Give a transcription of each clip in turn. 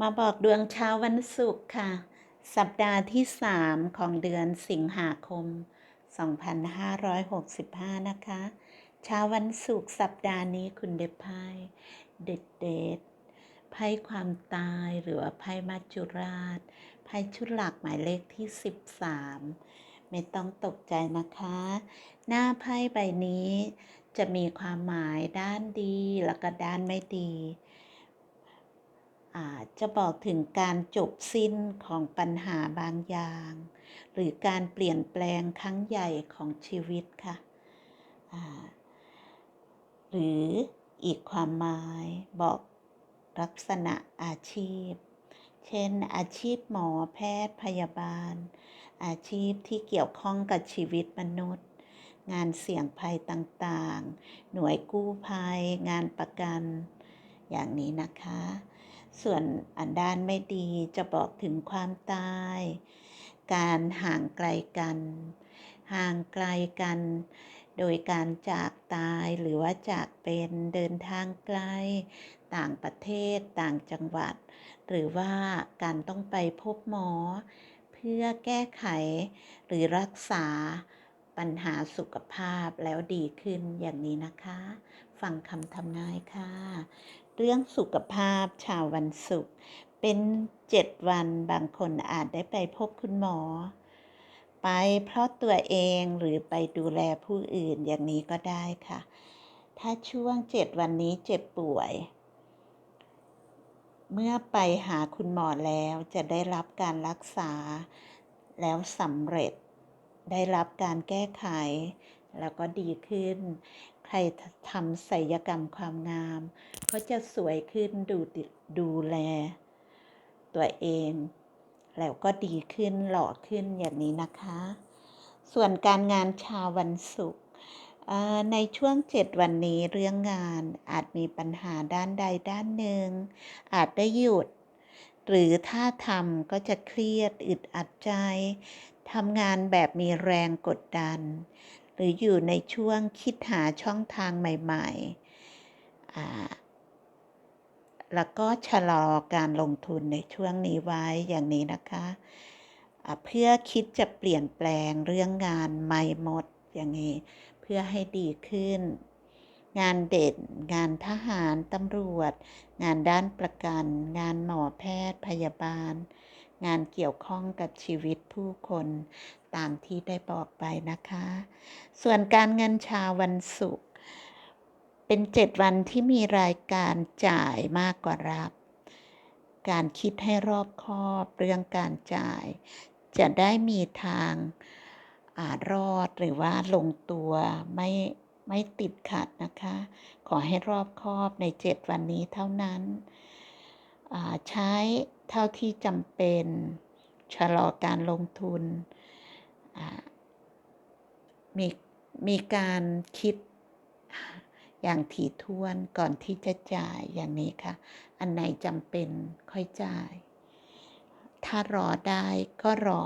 มาบอกดวงเช้าวันศุกร์ค่ะ สัปดาห์ที่ 3 ของเดือนสิงหาคม 2565 นะคะ เช้าวันศุกร์สัปดาห์นี้คุณได้ไพ่เด็ดเด็ดไพ่ความตายหรือว่าไพ่มัจจุราชไพ่ชุดหลักหมายเลขที่ 13 ไม่ต้องตกใจนะคะ หน้าไพ่ใบนี้จะมีความหมายด้านดีแล้วก็ด้านไม่ดี จจะบอกถึงการจบสิ้นของปัญหาบางอย่าง หรือการเปลี่ยนแปลงครั้งใหญ่ของชีวิตค่ะหรืออีกความหมายบอกลักษณะอาชีพ เช่น อาชีพหมอแพทย์พยาบาล อาชีพที่เกี่ยวข้องกับชีวิตมนุษย์ งานเสี่ยงภัยต่างๆ หน่วยกู้ภัย งานประกัน อย่างนี้นะคะ ส่วนอันด้านไม่ดีจะบอกถึงความตาย การห่างไกลกัน ห่างไกลกัน โดยการจากตายหรือว่าจากเป็นเดินทางไกล ต่างประเทศต่างจังหวัด หรือว่าการต้องไปพบหมอ เพื่อแก้ไขหรือรักษาปัญหาสุขภาพแล้วดีขึ้นอย่างนี้นะคะ ฟังคำทำนายค่ะ เรื่องสุขภาพชาววันศุกร์เป็นเจ็ดวันบางคนอาจได้ไปพบคุณหมอ ไปเพราะตัวเองหรือไปดูแลผู้อื่นอย่างนี้ก็ได้ค่ะ ถ้าช่วงเจ็ดวันนี้เจ็บป่วย เมื่อไปหาคุณหมอแล้วจะได้รับการรักษาแล้วสำเร็จได้รับการแก้ไข แล้วก็ดีขึ้น รทำศัลยกรรมความงาม ก็จะสวยขึ้นดูดูแล ตัวเอง แล้วก็ดีขึ้นหล่อขึ้นอย่างนี้นะคะ ส่วนการงานชาววันศุกร์ในช่วงเจ็ดวันนี้เรื่องงานอาจมีปัญหาด้านใดด้านหนึ่ง อาจได้หยุด หรือถ้าทำก็จะเครียดอึดอัดใจทำงานแบบมีแรงกดดัน หรืออยู่ในช่วงคิดหาช่องทางใหม่ๆ แล้วก็ชะลอการลงทุนในช่วงนี้ไว้อย่างนี้นะคะะเพื่อคิดจะเปลี่ยนแปลงเรื่องงานใหม่หมดอย่างนี้ เพื่อให้ดีขึ้น งานเด่น งานทหาร ตำรวจ งานด้านประกัน งานหมอแพทย์พยาบาล งานเกี่ยวข้องกับชีวิตผู้คนตามที่ได้บอกไปนะคะ ส่วนการเงินชาววันศุกร์เป็นเจ็ดวันที่มีรายการจ่ายมากกว่ารับ การคิดให้รอบคอบเรื่องการจ่าย จะได้มีทางอารอดหรือว่าลงตัวไม่ไม่ติดขัดนะคะ ขอให้รอบคอบในเจ็ดวันนี้เท่านั้น ใช้ เท่าที่จำเป็น ชะลอการลงทุน มีมีการคิดอย่างถี่ถ้วนก่อนที่จะจ่ายอย่างนี้ค่ะ อันไหนจำเป็นค่อยจ่าย ถ้ารอได้ก็รอ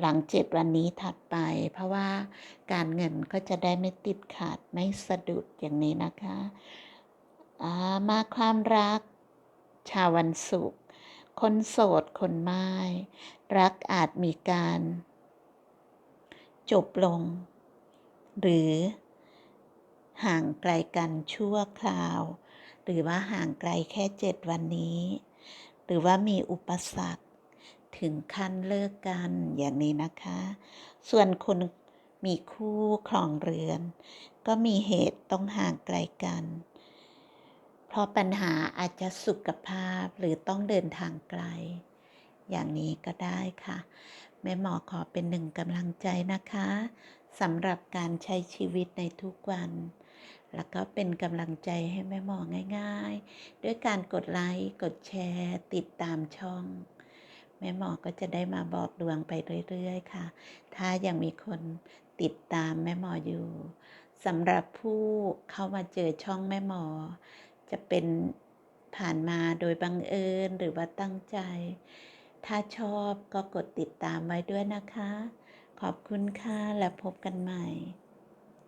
หลังเจ็ดวันนี้ถัดไป เพราะว่าการเงินก็จะได้ไม่ติดขาดไม่สะดุดอย่างนี้นะคะ มาความรักชาววันศุกร์ คนโสดคนไม้รักอาจมีการ จบลง หรือห่างไกลกันชั่วคราว หรือว่าห่างไกลแค่เจ็ดวันนี้ หรือว่ามีอุปสรรค ถึงขั้นเลิกกันอย่างนี้นะคะ ส่วนคนมีคู่ครองเรือน ก็มีเหตุต้องห่างไกลกันเราะปัญหาอาจจะสุขภาพหรือต้องเดินทางไกล อย่างนี้ก็ได้ค่ะ แม่หมอขอเป็นหนึ่งกำลังใจนะคะสำหรับการใช้ชีวิตในทุกวัน แล้วก็เป็นกำลังใจให้แม่หมอง่าย ๆ ด้วยการกดไลค์กดแชร์ ติดตามช่อง แม่หมอก็จะได้มาบอกดวงไปเรื่อยๆ ค่ะ ถ้ายังมีคนติดตามแม่หมออยู่สำหรับผู้เข้ามาเจอช่องแม่หมอ จะเป็นผ่านมาโดยบังเอิญหรือว่าตั้งใจ ถ้าชอบก็กดติดตามไว้ด้วยนะคะ ขอบคุณค่ะ และพบกันใหม่